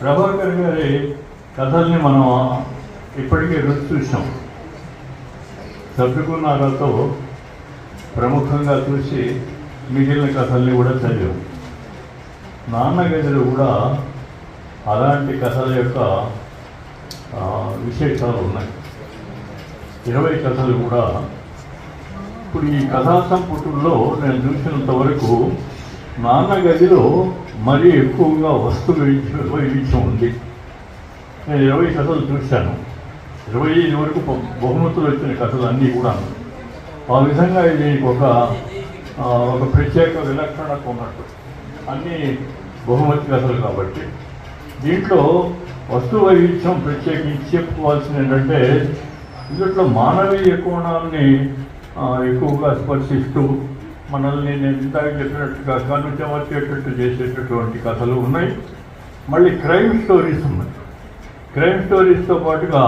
ప్రభాకర్ గారి కథల్ని మనం ఇప్పటికే రుచి చూసాం సభ్యుకున్నారతో ప్రముఖంగా చూసి మిగిలిన కథల్ని కూడా చదివాం. నాన్నగదిలో కూడా అలాంటి కథల యొక్క విశేషాలు ఉన్నాయి. ఇరవై కథలు కూడా. ఇప్పుడు ఈ కథా సంపుటుల్లో నేను చూసినంత వరకు నాన్న గదిలో మరీ ఎక్కువగా వస్తువులు వైవిధ్యం ఉంది. నేను ఇరవై కథలు చూశాను. ఇరవై ఐదు వరకు బహుమతులు వచ్చిన కథలు అన్నీ కూడా. ఆ విధంగా ఇది ఒక ఒక ప్రత్యేక విలక్షణత ఉన్నట్టు. అన్నీ బహుమతి కథలు కాబట్టి. దీంట్లో వస్తు వైవిధ్యం ప్రత్యేకించి చెప్పుకోవాల్సింది ఏంటంటే ఇందులో మానవీయ కోణాన్ని ఎక్కువగా స్పర్శిస్తూ మనల్ని నేను ఇందాక చెప్పినట్టుగా కన్ను చెమర్చేటట్టు చేసేటటువంటి కథలు ఉన్నాయి. మళ్ళీ క్రైమ్ స్టోరీస్ ఉన్నాయి. క్రైమ్ స్టోరీస్తో పాటుగా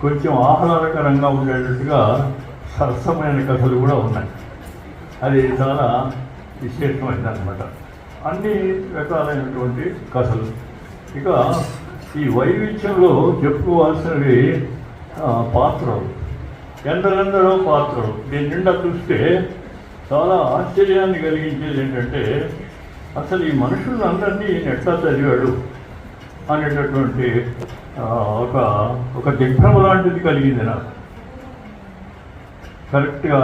కొంచెం ఆహ్లాదకరంగా ఉండేటట్టుగా సరసమైన కథలు కూడా ఉన్నాయి. అది చాలా విశేషమైనది అనమాట అన్ని రకాలైనటువంటి కథలు. ఇక ఈ వైవిధ్యంలో చెప్పుకోవాల్సినవి పాత్రలు. ఎందరెందరో పాత్రలు. దీని నిండా చూస్తే చాలా ఆశ్చర్యాన్ని కలిగించేది ఏంటంటే అసలు ఈ మనుషులందరినీ ఈయన ఎట్లా చదివాడు అనేటటువంటి ఒక ఒక దిగ్భ్రమ లాంటిది కలిగింది నాకు. కరెక్ట్గా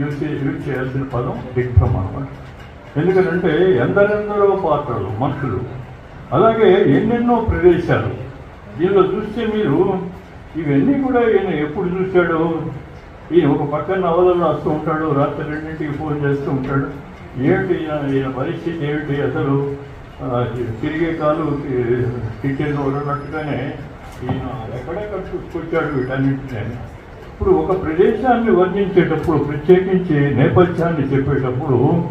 యూజ్ యూజ్ చేయాల్సిన పదం దిగ్భ్రమ అనమాట ఎందుకంటే ఎందరెందరో పాత్రలు మనుషులు అలాగే ఎన్నెన్నో ప్రదేశాలు. దీనిలో చూస్తే మీరు ఇవన్నీ కూడా ఈయన ఎప్పుడు చూశాడు? ఈయన ఒక పక్కన నవలలు రాస్తూ ఉంటాడు రాత్రి రెండింటికి ఫోన్ చేస్తూ ఉంటాడు. ఏమిటి ఈయన పరిస్థితి ఏమిటి అసలు తిరిగే కాలు కిచెన్ ఉన్నట్టుగానే ఈయన ఎక్కడెక్కడ చూసుకొచ్చాడు వీటన్నింటినీ? ఇప్పుడు ఒక ప్రదేశాన్ని వర్ణించేటప్పుడు ప్రత్యేకించి నేపథ్యాన్ని చెప్పేటప్పుడు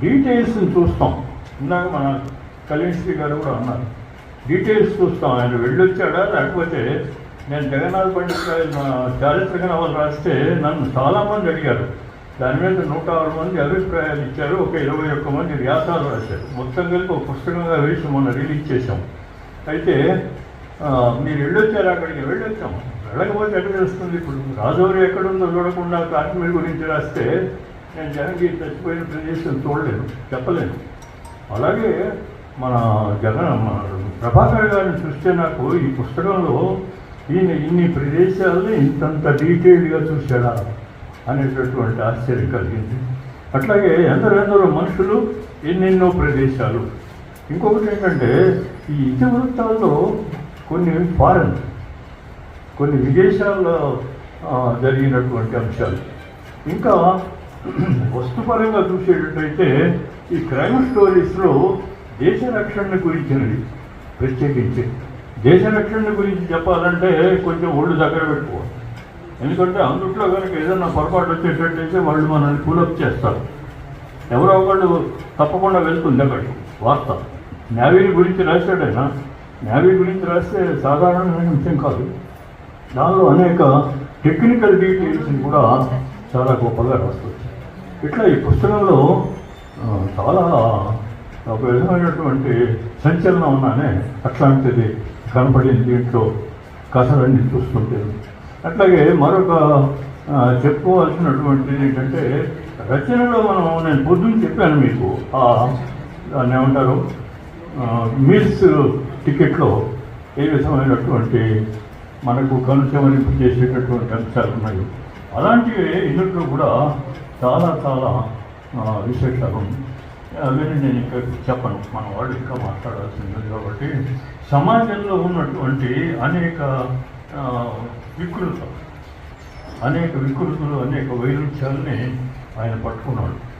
డీటెయిల్స్ని చూస్తాం. ఇందాక మన కళ్యాణ్శ్రీ గారు కూడా అన్నారు. డీటెయిల్స్ చూస్తాం. ఆయన వెళ్ళొచ్చాడా? లేకపోతే నేను జగన్నాథ్ పండిత్ గారి చారిత్రక నవలు రాస్తే నన్ను చాలామంది అడిగారు. దాని మీద నూట ఆరు మంది అభిప్రాయాలు ఇచ్చారు ఒక ఇరవై ఒక్క మంది వ్యాసాలు రాశారు. మొత్తం కలిపి ఒక పుస్తకంగా వేసి మొన్న రిలీజ్ చేశాం. అయితే మీరు వెళ్ళొచ్చారు అక్కడికి? వెళ్ళొచ్చాం. వెళ్ళకపోతే ఎక్కడ తెలుస్తుంది? ఇప్పుడు రాజౌరి ఎక్కడుందో చూడకుండా కాశ్మీర్ గురించి రాస్తే నేను జగన్గీర్ చచ్చిపోయిన ప్రదేశం చూడలేను చెప్పలేను అలాగే మన జగన్ మన ప్రభాకర్ గారిని చూస్తే నాకు ఈ పుస్తకంలో ఈయన ఇన్ని ప్రదేశాలని ఇంతంత డీటెయిల్డ్గా చూశాడా అనేటటువంటి ఆశ్చర్యం కలిగింది. అట్లాగే ఎందరెందరో మనుషులు ఎన్నెన్నో ప్రదేశాలు. ఇంకొకటి ఏంటంటే ఈ ఇతివృత్తాల్లో కొన్ని ఫారెన్ కొన్ని విదేశాల్లో జరిగినటువంటి అంశాలు. ఇంకా వస్తుపరంగా చూసేటట్టయితే ఈ క్రైమ్ స్టోరీస్లో దేశ రక్షణ గురించినవి ప్రత్యేకించి. దేశ రక్షణ గురించి చెప్పాలంటే కొంచెం ఒళ్ళు దగ్గర పెట్టుకోవాలి. ఎందుకంటే అందుట్లో కనుక ఏదైనా పొరపాటు వచ్చేటట్టయితే వాళ్ళు మనల్ని కూలప్ చేస్తారు. ఎవరో ఒకళ్ళు తప్పకుండా వెళ్తుంది అక్కడికి. వార్త. నేవీ గురించి రాశాడైనా? నేవీ గురించి రాస్తే సాధారణమైన విషయం కాదు. దానిలో అనేక టెక్నికల్ డీటెయిల్స్ని కూడా చాలా గొప్పగా రాస్తుంది. ఇట్లా ఈ పుస్తకంలో చాలా ఒక విధమైనటువంటి సంచలనం ఉన్నానే అట్లాంటిది కనపడే దీంట్లో కథలన్నీ చూస్తుంటే. అట్లాగే మరొక చెప్పుకోవాల్సినటువంటిది ఏంటంటే రచనలో మనం నేను పొద్దున్న చెప్పాను మీకు. దాన్ని ఏమంటారు? మీల్స్ టికెట్లో ఏ విధమైనటువంటి మనకు కనుచమరింపు చేసేటటువంటి అంశాలు ఉన్నాయి. అలాంటివి ఇందులో కూడా చాలా చాలా విశేషాలు ఉన్నాయి. అవన్నీ నేను ఇంకా చెప్పను. మన వాళ్ళు ఇంకా మాట్లాడాల్సింది కాబట్టి సమాజంలో ఉన్నటువంటి అనేక ఆ, వికృత అనేక వికృతులు అనేక వైరుధ్యాలని ఆయన పట్టుకున్నాడు.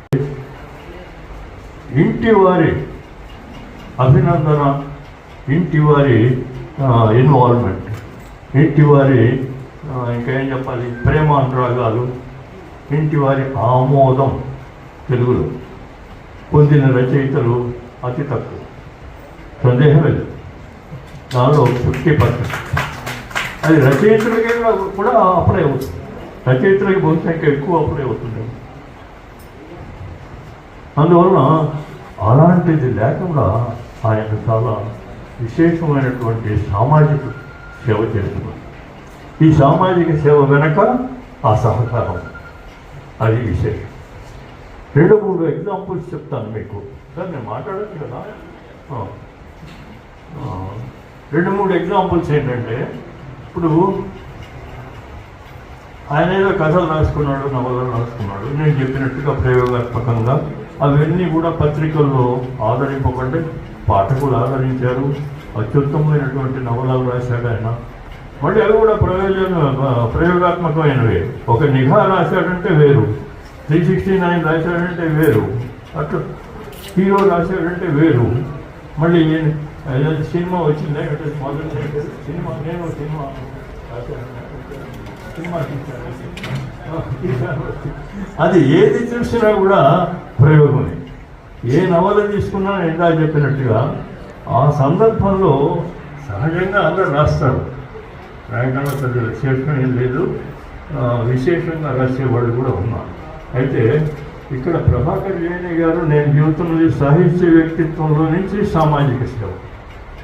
ఇంటి వారి అభినందన ఇంటి వారి ఇన్వాల్వ్మెంట్ ఇంటి వారి ఇంకేం చెప్పాలి? ప్రేమ అనురాగాలు ఇంటి వారి ఆమోదం తెలుగులో. పొందిన రచయితలు అతి తక్కువ. సందేహం లేదు. దానిలో ఫిఫ్టీ పర్సెంట్ అది రచయితలకి కూడా అప్లై అవుతుంది. రచయితలకి బహుశా ఇంకా ఎక్కువ అప్లై అవుతుంది అందువలన అలాంటిది లేకుండా ఆయన చాలా విశేషమైనటువంటి సామాజిక సేవ చేస్తున్నారు. ఈ సామాజిక సేవ వెనక ఆ సహకారం అది విశేషం. రెండు మూడు ఎగ్జాంపుల్స్ చెప్తాను మీకు. సార్ నేను మాట్లాడచ్చు కదా? రెండు మూడు ఎగ్జాంపుల్స్ ఏంటంటే ఇప్పుడు ఆయన ఏదో కథలు రాసుకున్నాడు నవలలు రాసుకున్నాడు. నేను చెప్పినట్టుగా ప్రయోగాత్మకంగా అవన్నీ కూడా పత్రికల్లో ఆదరింపబడ్డే పాఠకులు ఆదరించారు అత్యుత్తమైనటువంటి నవలలు రాశాడు ఆయన. మళ్ళీ అవి కూడా ప్రయోజన ప్రయోగాత్మకమైనవి. ఒక నిఘా రాశాడంటే వేరు త్రీ సిక్స్టీ నైన్ రాశాడంటే వేరు అట్లా హీరో రాశాడంటే వేరు. మళ్ళీ అయ్యో సినిమా వచ్చిందే? అంటే మొదలు సినిమా? నేను సినిమా. సినిమా తీశాను. అది ఏది చూసినా కూడా ప్రయోగమే. ఏ నవల తీసుకున్నా ఎంత చెప్పినట్టుగా ఆ సందర్భంలో సహజంగా అందరూ రాస్తారు. రాయడంలో పెద్ద విశేషం ఏం లేదు. విశేషంగా రాసేవాళ్ళు కూడా ఉన్నారు. అయితే ఇక్కడ ప్రభాకర్ జైని గారు నేను జీవితంలో సాహిత్య వ్యక్తిత్వంలో నుంచి సామాజిక సేవ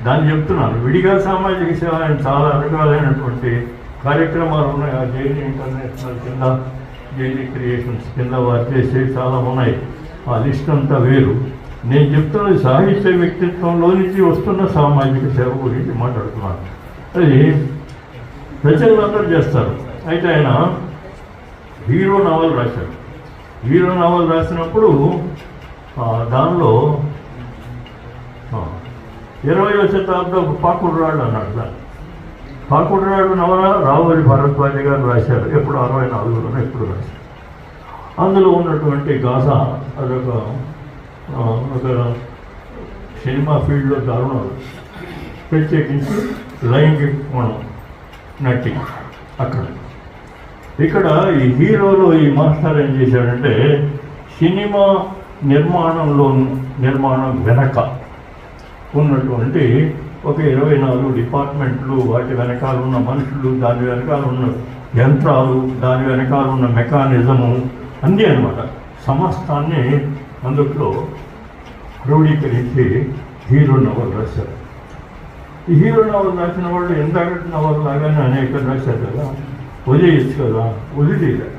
దాన్ని చెప్తున్నాను. విడిగా సామాజిక సేవ చాలా రకాలైనటువంటి కార్యక్రమాలు ఉన్నాయి. ఆ జైని ఇంటర్నేషనల్ కింద జైని క్రియేషన్స్ కింద వారు చేసే చాలా ఉన్నాయి. ఆ లిస్ట్ అంతా వేరు. నేను చెప్తున్నది సాహిత్య వ్యక్తిత్వంలో నుంచి వస్తున్న సామాజిక సేవ గురించి మాట్లాడుతున్నాను. అది ప్రజలందరూ చేస్తారు. అయితే ఆయన హీరో నవల్ రాశారు. హీరో నవల్ రాసినప్పుడు దానిలో ఇరవయో శతాబ్దం పాకుడు రాళ్ళు అన్నాడు దాన్ని పాకుడు రాళ్ళు నవల రావురి భరద్వాజ గారు రాశారు. ఎప్పుడు అరవై నాలుగులోనే ఎప్పుడు రాశారు. అందులో ఉన్నటువంటి గాథ అదొక ఒక సినిమా ఫీల్డ్లో దారుణాలు ప్రత్యేకించి లైంగిక కోణం నటి అక్కడ. ఇక్కడ ఈ హీరోలో ఈ మాస్టర్ ఏం చేశాడంటే సినిమా నిర్మాణంలో నిర్మాణం వెనక ఉన్నటువంటి ఒక ఇరవై నాలుగు డిపార్ట్మెంట్లు వాటి వెనకాల ఉన్న మనుషులు దాని వెనకాల ఉన్న యంత్రాలు దాని వెనకాల ఉన్న మెకానిజము అన్నీ అన్నమాట. సమస్తాన్ని అందుట్లో క్రోడీకరించి హీరో నవల్ రాశారు. ఈ హీరో నవల్ రాసిన వాళ్ళు ఎంత నవల్ లాగానే అనేక రాశారు కదా? వదిలేయచ్చు కదా వదిలేదు